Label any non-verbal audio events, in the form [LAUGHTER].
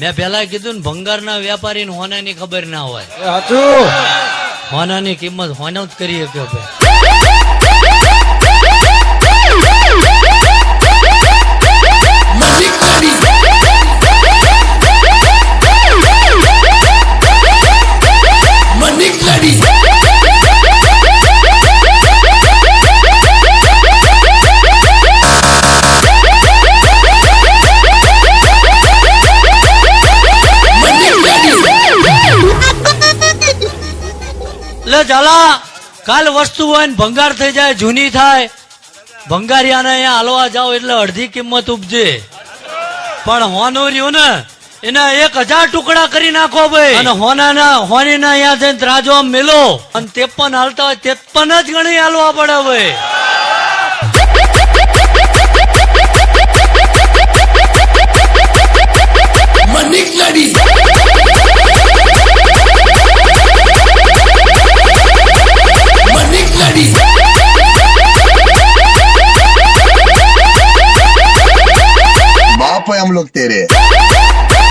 મેં પેલા કીધું ને ભંગારના વેપારી ને હોનાની ખબર ના હોય. હોનાની કિંમત હોના જ કરી શકે ભાઈ? ચાલા કાલ વસ્તુ હોય ને ભંગાર થઈ જાય જૂની થાય. ભંગારિયાને અહીંયા હાલવા જાઓ એટલે અડધી કિંમત ઉપજે. પણ હોનું રહ્યું ને એના એક હજાર ટુકડા કરી નાખો ભાઈ. અને હોનાના હોનીના અહીંયા જઈને ત્રાજો મેલો. અને તેપન હાલતા હોય તેપન જ ગણી હાલવા પડે ભાઈ. Yapayamlık deri. [LAUGHS]